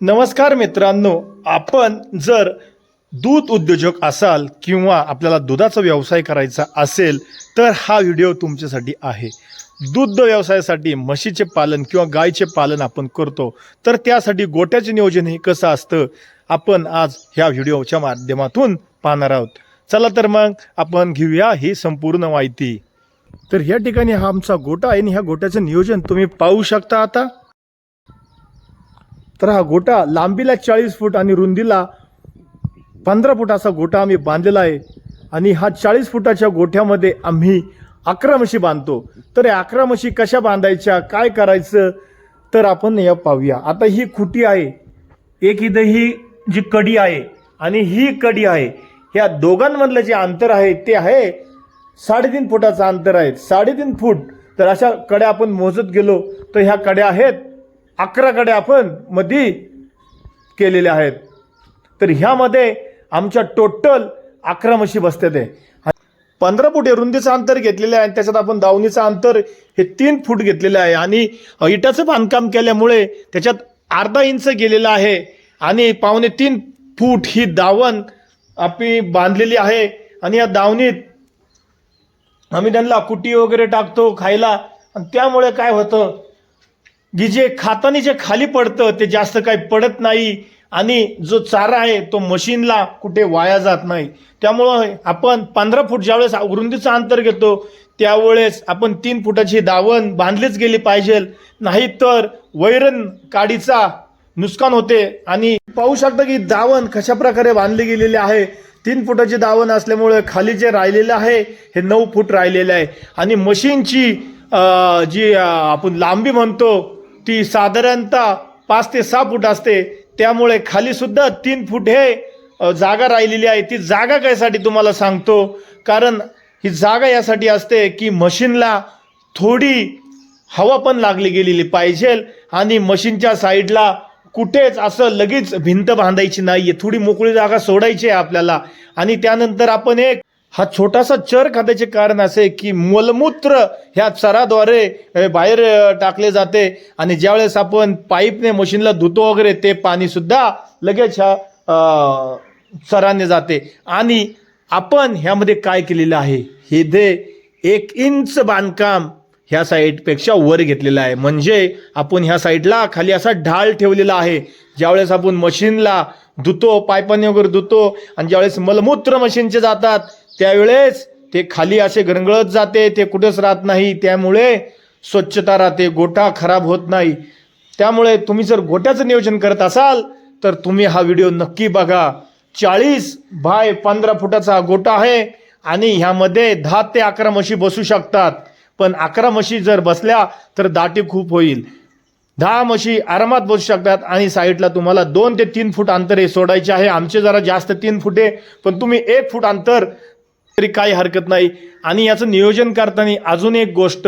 नमस्कार मित्रांनो आपण जर दूध उद्योजक असाल किंवा आपल्याला दुधाचा व्यवसाय करायचा असेल तर हा व्हिडिओ तुमच्यासाठी आहे. दूध व्यवसायासाठी म्हशीचे पालन किंवा गायीचे पालन आपण करतो तर त्यासाठी गोट्याचे नियोजन हे कसं असतं आपण आज ह्या व्हिडिओच्या माध्यमातून पाहणार आहोत. चला तर मग आपण घेऊया ही संपूर्ण माहिती. तर ह्या ठिकाणी हा आमचा गोटा आहे आणि ह्या गोट्याचं नियोजन तुम्ही पाहू शकता आता. तर हा गोटा लांबीला चाळीस फूट आणि रुंदीला पंधरा फूट असा गोटा आम्ही बांधलेला आहे. आणि हा चाळीस फुटाच्या गोठ्यामध्ये आम्ही अकरा म्हशी बांधतो. तर या अकरा म्हशी कशा बांधायच्या काय करायचं तर आपण या पाहूया. आता ही खुटी आहे. एक इथं ही जी कडी आहे आणि ही कडी आहे. ह्या दोघांमधलं जे अंतर आहे ते आहे साडेतीन फुटाचं अंतर आहे. साडेतीन फूट. तर अशा कड्या आपण मोजत गेलो तर ह्या कड्या आहेत अकरा आपण मध्ये केलेल्या आहेत. तर ह्यामध्ये आमच्या टोटल अकरा म्हशी बसते ते पंधरा फूट हे रुंदीचं अंतर घेतलेलं आहे आणि त्याच्यात आपण दावणीचं अंतर हे तीन फूट घेतलेलं आहे. आणि इटाचं बांधकाम केल्यामुळे त्याच्यात अर्धा इंच गेलेलं आहे. आणि पावणे तीन फूट ही दावण आपली बांधलेली आहे. आणि या दावणीत आम्ही त्यांना कुटी वगैरे टाकतो खायला. आणि त्यामुळे काय होतं की जे खातानी जे खाली पडतं ते जास्त काही पडत नाही. आणि जो चारा आहे तो मशीनला कुठे वाया जात नाही. त्यामुळं आपण पंधरा फूट ज्यावेळेस रुंदीचं अंतर घेतो त्यावेळेस आपण तीन फुटाची दावण बांधलीच गेली पाहिजे. नाहीतर वैरण काडीचा नुकसान होते. आणि पाहू शकता की दावण कशा प्रकारे बांधली गेलेली आहे. तीन फुटाची दावण असल्यामुळे खाली जे राहिलेलं आहे हे नऊ फूट राहिलेलं आहे. आणि मशीनची जी आपण लांबी म्हणतो ती साधारणतः पाच ते सहा फूट असते. त्यामुळे खालीसुद्धा तीन फूट हे जागा राहिलेली आहे. ती जागा कायसाठी तुम्हाला सांगतो? कारण ही जागा यासाठी असते की मशीनला थोडी हवा पण लागली गेलेली पाहिजे आणि मशीनच्या साईडला कुठेच असं लगेच भिंत बांधायची नाही आहे थोडी मोकळी जागा सोडायची आहे आपल्याला. आणि त्यानंतर आपण एक हा छोटासा चर खात्याचे कारण असे की मलमूत्र ह्या चराद्वारे बाहेर टाकले जाते. आणि ज्यावेळेस आपण पाईपने मशीनला धुतो वगैरे ते पाणीसुद्धा लगेच ह्या चराने जाते. आणि आपण ह्यामध्ये काय केलेलं आहे? हे दे एक इंच बांधकाम ह्या साईडपेक्षा वर घेतलेलं आहे. म्हणजे आपण ह्या साईडला खाली असा ढाल ठेवलेला आहे. ज्यावेळेस आपण मशीनला धुतो पायपाने वगैरे धुतो आणि ज्यावेळेस मलमूत्र मशीनचे जातात त्यावेळेस ते खाली असे गरंगळत जाते ते कुठेच राहत नाही. त्यामुळे स्वच्छता राहते गोठा खराब होत नाही. त्यामुळे तुम्ही जर गोट्याचं नियोजन करत असाल तर तुम्ही हा व्हिडिओ नक्की बघा. चाळीस बाय पंधरा फुटाचा गोटा आहे आणि ह्यामध्ये दहा ते अकरा म्हशी बसू शकतात. पण अकरा म्हशी जर बसल्या तर दाटी खूप होईल. दहा म्हशी आरामात बसू शकतात आणि साईडला तुम्हाला दोन ते तीन फूट अंतर हे सोडायचे आहे. आमचे जरा जास्त तीन फुटे पण तुम्ही एक फूट अंतर तरी काही हरकत नाही. आणि याचं नियोजन करताना अजून एक गोष्ट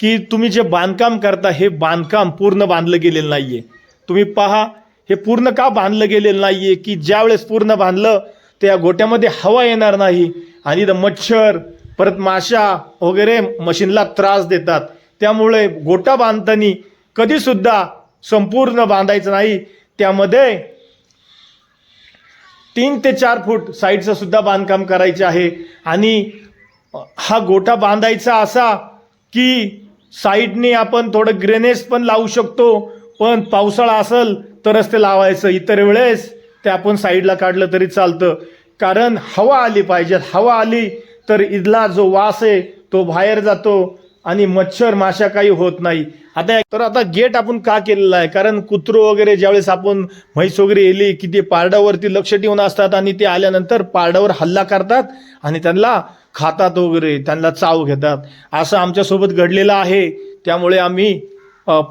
की तुम्ही जे बांधकाम करता हे बांधकाम पूर्ण बांधलं गेलेलं नाही आहे तुम्ही पहा हे पूर्ण का बांधलं गेलेलं नाही आहे की ज्यावेळेस पूर्ण बांधलं त्या गोट्यामध्ये हवा येणार नाही. आणि इथं मच्छर परत माशा वगैरे मशीनला त्रास देतात. त्यामुळे गोटा बांधताना कधीसुद्धा संपूर्ण बांधायचं नाही. त्यामध्ये तीन ते चार फूट साईडचं सुद्धा बांधकाम करायचे आहे. आणि हा गोठा बांधायचा असा की साईडने आपण थोडं ग्रेनेज पण लावू शकतो पण पावसाळा असेल तरच ते लावायचं. इतर वेळेस ते आपण साईडला काढलं तरी चालतं. कारण हवा आली पाहिजे. हवा आली तर इथला जो वास आहे तो बाहेर जातो. आणि मच्छर माशा काही होत नाही. आता तर आता गेट आपण का केलेला आहे? कारण कुत्रो वगैरे ज्यावेळेस आपण म्हैस वगैरे येली की ते पारड्यावरती लक्ष ठेवून असतात आणि ते आल्यानंतर पारड्यावर हल्ला करतात आणि त्यांना खातात वगैरे त्यांना चाव घेतात. असं आमच्यासोबत घडलेलं आहे. त्यामुळे आम्ही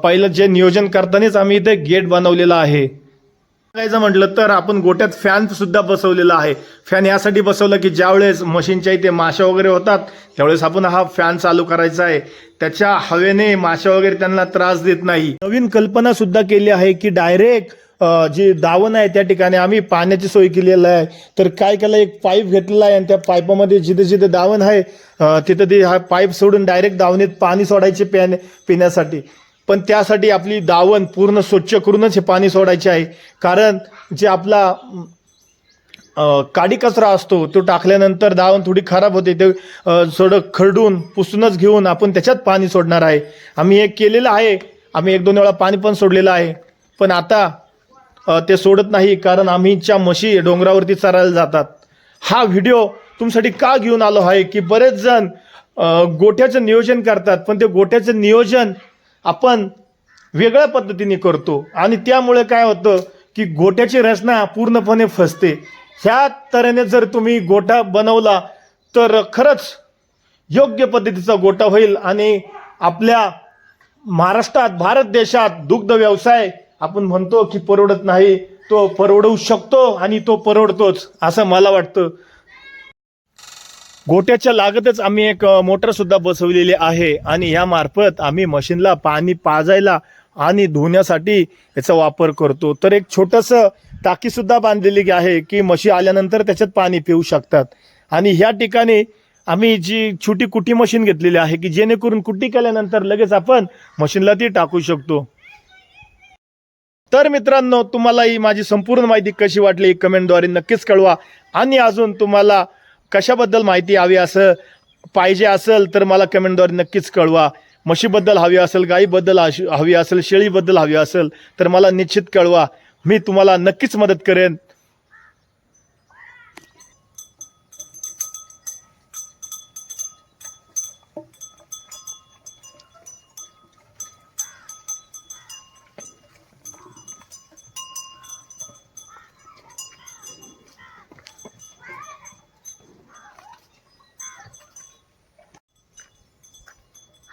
पहिलं जे नियोजन करतानाच आम्ही इथे गेट बनवलेला आहे. सांगायचं म्हटलं तर आपण गोट्यात फॅन सुद्धा बसवलेला आहे. फॅन यासाठी बसवलं की ज्यावेळेस मशीनच्या इथे माशा वगैरे होतात त्यावेळेस आपण हा फॅन चालू करायचा आहे. त्याच्या हवेने माशा वगैरे त्यांना त्रास देत नाही. नवीन कल्पना सुद्धा केली आहे की डायरेक्ट जी दावण आहे त्या ठिकाणी आम्ही पाण्याची सोय केलेली आहे. तर काय केलं एक पाईप घेतलेला आहे आणि त्या पाईपामध्ये जिथे जिथे दावण आहे तिथे तिथं ते हा पाईप सोडून डायरेक्ट दावणीत पाणी सोडायचे प्याने पिण्यासाठी. पण त्यासाठी आपली दावण पूर्ण स्वच्छ करूनच हे पाणी सोडायचे आहे. कारण जे आपला काडी कचरा असतो तो टाकल्यानंतर दावण थोडी खराब होते. ते थोडं खरडून पुसूनच घेऊन आपण त्याच्यात पाणी सोडणार आहे. आम्ही हे केलेलं आहे. आम्ही एक दोन वेळा पाणी पण सोडलेलं आहे. पण आता ते सोडत नाही कारण आम्हीच्या म्हशी डोंगरावरती चरायला जातात. हा व्हिडिओ तुमच्यासाठी का घेऊन आलो आहे की बरेच जण गोठ्याचं नियोजन करतात. पण ते गोठ्याचं नियोजन आपण वेगळ्या पद्धतीने करतो. आणि त्यामुळे काय होतं की गोट्याची रचना पूर्णपणे फसते. ह्या तऱ्हेने जर तुम्ही गोठा बनवला तर खरंच योग्य पद्धतीचा गोठा होईल. आणि आपल्या महाराष्ट्रात भारत देशात दुग्ध व्यवसाय आपण म्हणतो की परवडत नाही. तो परवडवू शकतो आणि तो परवडतोच असं मला वाटतं. गोट्याच्या लागतच आम्ही एक मोटर सुद्धा बसवलेली आहे आणि या मार्फत आम्ही मशीनला पाणी पाजायला आणि धुण्यासाठी याचा वापर करतो. तर एक छोटंसं टाकी सुद्धा बांधलेली आहे की मशी आल्यानंतर त्याच्यात पाणी पिऊ शकतात. आणि ह्या ठिकाणी आम्ही जी छोटी कुटी मशीन घेतलेली आहे की जेणेकरून कुटी केल्यानंतर लगेच आपण मशीनला ती टाकू शकतो. तर मित्रांनो तुम्हाला ही माझी संपूर्ण माहिती कशी वाटली कमेंटद्वारे नक्कीच कळवा. आणि अजून तुम्हाला कशाबद्दल माहिती हवी असं पाहिजे असेल तर मला कमेंटद्वारे नक्कीच कळवा. म्हशीबद्दल हवी असेल गाईबद्दल हवी असेल शेळीबद्दल हवी असेल तर मला निश्चित कळवा. मी तुम्हाला नक्कीच मदत करेन.